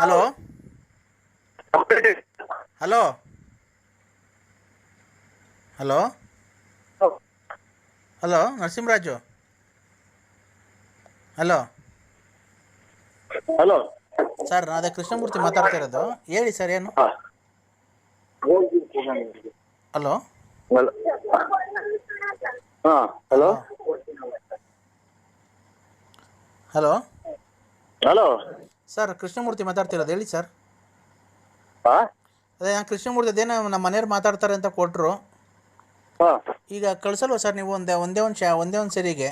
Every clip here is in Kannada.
Hello? Hello? Hello? Hello Narasimharaju? Hello? Hello? Sir ಅದೇ ಕೃಷ್ಣಮೂರ್ತಿ ಮಾತಾಡ್ತಾ ಇರೋದು. ಹೇಳಿ ಸರ್ ಏನು? ಹಲೋ? ಹಾ hello? Hello? Hello? Sir Krishnamurthy ಮಾತಾಡ್ತಿರೋದು ಹೇಳಿ ಸರ್. ಆ ಅದೇ ನಾನು ಕೃಷ್ಣಮೂರ್ತಿ ಅದೇನೋ ನಮ್ಮ ಮನೆಯವ್ರು ಮಾತಾಡ್ತಾರೆ ಅಂತ ಕೊಟ್ಟರು ಹಾಂ. ಈಗ ಕಳಿಸಲ್ವ ಸರ್ ನೀವು ಒಂದೇ ಒಂದೇ ಒಂದು ಶಾ ಒಂದೇ ಒಂದು ಸರಿಗೆ?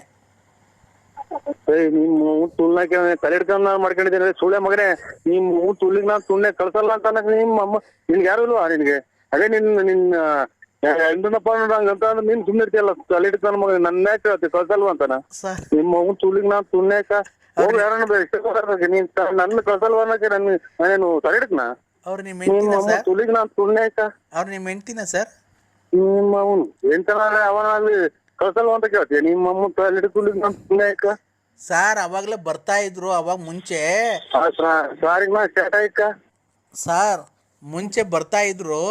ನಿಮ್ಮ ತುಳ್ನಾಕೆ ತಲೆ ಹಿಡ್ಕೊಂಡು ನಾನು ಮಾಡ್ಕೊಂಡಿದ್ದೀನಿ. ಸುಳ್ಳೆ ಮಗನೇ ನಿಮ್ಮ ತುಳ್ಳಿಗೆ ನಾನು ಸುಳ್ಳೆ ಕಳ್ಸಲ್ಲ ಅಂತ ಅನ್ನಕ್ ನಿಮ್ಮ ಅಮ್ಮ ನಿನ್ಗೆ ಯಾರು ಇಲ್ವಾ ನಿನ್ಗೆ? ಅದೇ ನಿನ್ನ ನಿನ್ನ ಎಂದನಪ್ಪ ಅಂತ ಅಂದ್ರೆ ನೀನ್ ಸುಮ್ಮನೆ ಇರ್ತೀಯಲ್ಲ ತಲೆ ಹಿಡ್ಕೊಂಡು ಮಗ ನನ್ನ ಯಾಕೆ ಹೇಳ್ತಿ ಕಳ್ಸಲ್ವಾ ಅಂತಾನ? ಸರ್. ನಿಮ್ಮ ಮಗು ತುಳ್ಳಿಗೆ ನಾನು ತುಳ್ನಾಕ ಹೋಗಿ ಯಾರನ್ನ ಬೇಕು ನೀನ್ ನನ್ನ ಕಳ್ಸಲ್ವಾ ಅನ್ನಕ್ಕೆ ನನ್ ನಾನೇನು ತಲೆ ಅವ್ರು ನಿಮ್ಮ ಹೆಂಡ್ತಿನ ಸರ್? ತುಳ್ಳಿಗೆ ನಾನು ತುಳ್ನಾಕ ಅವ್ರು ನಿಮ್ಮ ಹೆಂಡ್ತಿನ ಸರ್? ನಿಮ್ಮ ಅವನು. ಎಂತನಾದ್ರೆ ಅವನಲ್ಲಿ ಕಳ್ಸಲ್ವಾ ಅಂತ ಕೇಳ್ತೀಯ? ನಿಮ್ಮ ಅಮ್ಮ ತಲೆ ಹಿಡಿದು ತುಳ್ಳಿಗೆ ನಾನು ತುಳ್ನಾಕ ಸರ್ ಅವಾಗಲೇ ಬರ್ತಾ ಇದ್ರು ಅವಾಗ ಮುಂಚೆ. ಸಾರಿಗೆ ನಾ ಸ್ಟಾರ್ಟ್ ಆಯ್ಕ ಸರ್ ಮುಂಚೆ ಬರ್ತಾ ಇದ್ರು.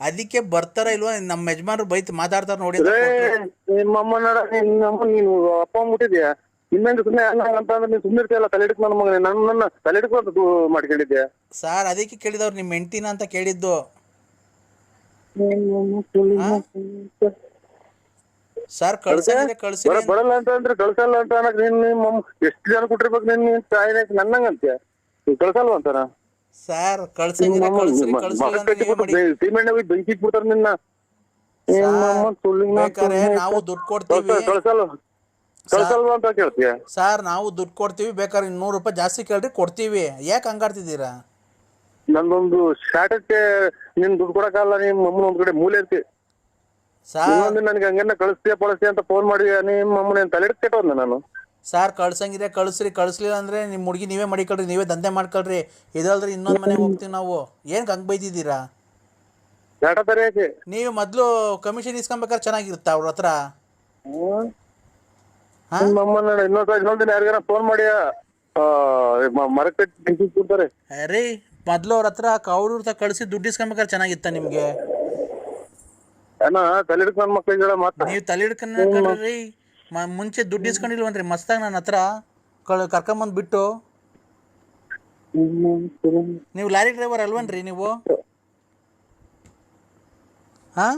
ಅದಕ್ಕೆ ಬರ್ತಾರ ಇಲ್ವಾ ನಮ್ಮ ಯಜಮಾನ್ರು ಬೈತ್ ಮಾತಾಡ್ತಾರ ನೋಡಿ ಅಂತ ಕೊಟ್ರು. ನಿಮ್ಮ ಅಮ್ಮ ನೋಡ ನಿನ್ನ ನೀನು ಅಪ್ಪ ಮುಟ್ಟಿದ್ಯಾ ಇನ್ನೊಂದು ಸುಮ್ಮನೆ ಅಂತ ಅಂದ್ರೆ ನೀನು ಸುಮ್ಮನೆ ಇರ್ತೀಯಲ್ಲ ತಲೆ ಹಿಡ್ಕೊಂಡು ನನ್ನ ಮಗನೇ ನನ್ನ ನನ್ನ ತಲೆ ಹಿಡ್ಕೊಂಡು ಮಾಡ್ಕೊಂಡಿದ್ದೆ. ಸರ್ ಅದಕ್ಕೆ ಕೇಳಿದವ್ರು ನಿಮ್ಮ ಹೆಂಡ್ತಿನ ಅಂತ ಕೇಳಿದ್ದು. ಸರ್ ಕಳ್ಸಂಗಿದ್ರೆ ಕಳ್ಸಿ ಬರ ಬರಲ್ಲ ಅಂತ ಅಂದ್ರೆ ಕಳ್ಸಲ್ಲ ಅಂತ ಅನ್ನಕ್ ನೀನ್ ನಿಮ್ಮ ಎಷ್ಟು ಜನ ಕೊಟ್ಟಿರ್ಬೇಕು ನೀನ್ ನಿನ್ ತಾಯಿನ ನನ್ನಂಗಂತ್ಯ ನೀನ್ ಕಳ್ಸಲ್ವ ಅಂತಾನ ಸರ್ ಕಳ್ಸಂಗಿದ್ರೆ ಕಳ್ಸ್ರಿ ಕಳ್ಸಿಲ್ಲ ಅಂದ್ರೆ ನೀವೇ ಮಾಡಿ? ಸಿಮೆಂಟ್ ಬೆಂಕಿ ಬಿಡ್ತಾರ ನಿನ್ನ. ನಿಮ್ಮ ಅಮ್ಮ ನಾವು ದುಡ್ಡು ಕೊಡ್ತೀವಿ. ಕಳ್ಸ- ಕಳ್ಸಲ್ವ? ಕಳ್ಸಲ್ವ ಅಂತ ಕೇಳ್ತೀಯ? ಸರ್ ನಾವು ದುಡ್ಡು ಕೊಡ್ತೀವಿ ಬೇಕಾದ್ರೆ ಇನ್ನೂರು ರೂಪಾಯಿ ಜಾಸ್ತಿ ಕೇಳ್ರಿ ಕೊಡ್ತೀವಿ. ಯಾಕೆ ಹಂಗಾಡ್ತಿದ್ದೀರಾ? ನಂದೊಂದು ಶಾಟಕ್ಕೆ ನಿನ್ ದುಡ್ಡು ಕೊಡಕ್ಕಾಗಲ್ಲ ನಿಮ್ಮ ಅಮ್ಮನ ಒಂದ್ ಕಡೆ ಮೂಲೆ ಇರ್ತಿ. ಸರ್ ಇನ್ನೊಂದು ನನಗೆ ಕಳಿಸ್ತೀಯ ಪಳಿಸ್ತೀಯ ಅಂತ ಫೋನ್ ಮಾಡಿ ನಿಮ್ಮ ಅಮ್ಮನ ತಲೆ ಕೆಟ್ಟ ನಾನು? ಸರ್ ಕಳ್ಸಂಗಿದ್ರೆ ಕಳಿಸ್ರಿ ಕಳಿಸ್ಲಿಲ್ಲ ಅಂದ್ರೆ ನಿಮ್ಮ ಹುಡುಗಿ ನೀವೇ ಮಡಿಕೊಳ್ರಿ ನೀವೇ ದಂಧೆ ಮಾಡ್ಕೊಳ್ರಿ. ಇದಲ್ದ್ರೆ ಇನ್ನೊಂದು ಮನೆ ಹೋಗ್ತೀವಿ ನಾವು. ಏನ್ ಹಂಗೆ ಬೈದಿದ್ದೀರಾ? ಶಾಟ ತರೆಯಕ್ಕೆ ನೀವು ಮೊದಲು ಕಮಿಷನ್ ಇಸ್ಕೊಬೇಕಾದ್ರೆ ಚೆನ್ನಾಗಿರುತ್ತಾ ಅವ್ರ ಹತ್ರ? ನಿಮ್ಮ ಅಮ್ಮನ ಇನ್ನೊಂದ್ ಸಲ ಇನ್ನೊಂದ್ ದಿನ ಯಾರಿಗಾರ ಫೋನ್ ಮಾಡಿ ಮರಕ್ಕೆ ಬೆಂಕಿ ಕೊಡ್ತಾರೆ ಅರೇ ಮೊದಲು ಅವ್ರ ಹತ್ರ ಅವ್ರ ಹತ್ರ ಕಳಿಸಿ ದುಡ್ಡು ಇಸ್ಕೊಂಬೇಕಾರೆ ಚೆನ್ನಾಗಿತ್ತ ನಿಮ್ಗೆ? ಅಣ್ಣ ತಲೆ ಹಿಡ್ಕೊಂಡ್ ಮಕ್ಳಿಗೆ ಮಾತ್ರ ನೀವು ತಲೆ ಹಿಡ್ಕೊಂಡ್ರಿ ಮುಂಚೆ ದುಡ್ಡು ಇಸ್ಕೊಂಡಿಲ್ವನ್ರಿ ಮಸ್ತಾಗ ನನ್ನ ಹತ್ರ. ಕರ್ಕೊಂಬಂದು ಬಿಟ್ಟು. ನೀವು ಲಾರಿ ಡ್ರೈವರ್ ಅಲ್ವನ್ರಿ ನೀವು? ಹಾಂ?